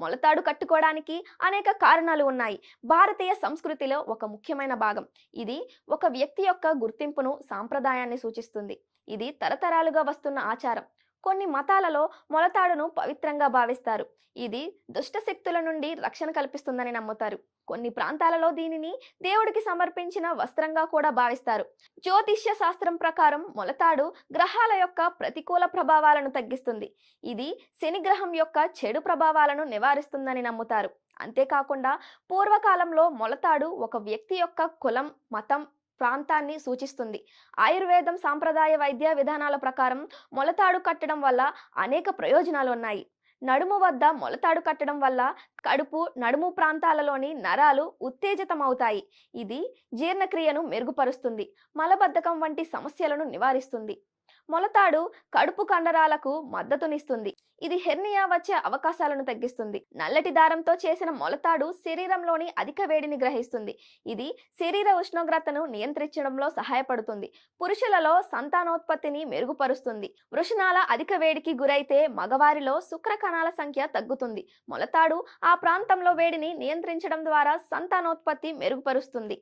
మొలతాడు కట్టుకోవడానికి అనేక కారణాలు ఉన్నాయి. భారతీయ సంస్కృతిలో ఒక ముఖ్యమైన భాగం. ఇది ఒక వ్యక్తి యొక్క గుర్తింపును సాంప్రదాయాన్ని సూచిస్తుంది. ఇది తరతరాలుగా వస్తున్న ఆచారం. కొన్ని మతాలలో మొలతాడును పవిత్రంగా భావిస్తారు. ఇది దుష్ట శక్తుల నుండి రక్షణ కల్పిస్తుందని నమ్ముతారు. కొన్ని ప్రాంతాలలో దీనిని దేవుడికి సమర్పించిన వస్త్రంగా కూడా భావిస్తారు. జ్యోతిష్య శాస్త్రం ప్రకారం మొలతాడు గ్రహాల యొక్క ప్రతికూల ప్రభావాలను తగ్గిస్తుంది. ఇది శని గ్రహం యొక్క చెడు ప్రభావాలను నివారిస్తుందని నమ్ముతారు. అంతేకాకుండా పూర్వకాలంలో మొలతాడు ఒక వ్యక్తి యొక్క కులం మతం ప్రాంతాన్ని సూచిస్తుంది. ఆయుర్వేదం సాంప్రదాయ వైద్య విధానాల ప్రకారం మొలతాడు కట్టడం వల్ల అనేక ప్రయోజనాలు ఉన్నాయి. నడుము వద్ద మొలతాడు కట్టడం వల్ల కడుపు నడుము ప్రాంతాలలోని నరాలు ఉత్తేజితమవుతాయి. ఇది జీర్ణక్రియను మెరుగుపరుస్తుంది. మలబద్ధకం వంటి సమస్యలను నివారిస్తుంది. మొలతాడు కడుపు కండరాలకు మద్దతునిస్తుంది. ఇది హెర్నియా వచ్చే అవకాశాలను తగ్గిస్తుంది. నల్లటి దారంతో చేసిన మొలతాడు శరీరంలోని అధిక వేడిని గ్రహిస్తుంది. ఇది శరీర ఉష్ణోగ్రతను నియంత్రించడంలో సహాయపడుతుంది. పురుషులలో సంతానోత్పత్తిని మెరుగుపరుస్తుంది. వృషణాల అధిక వేడికి గురైతే మగవారిలో శుక్ర కణాల సంఖ్య తగ్గుతుంది. మొలతాడు ఆ ప్రాంతంలో వేడిని నియంత్రించడం ద్వారా సంతానోత్పత్తి మెరుగుపరుస్తుంది.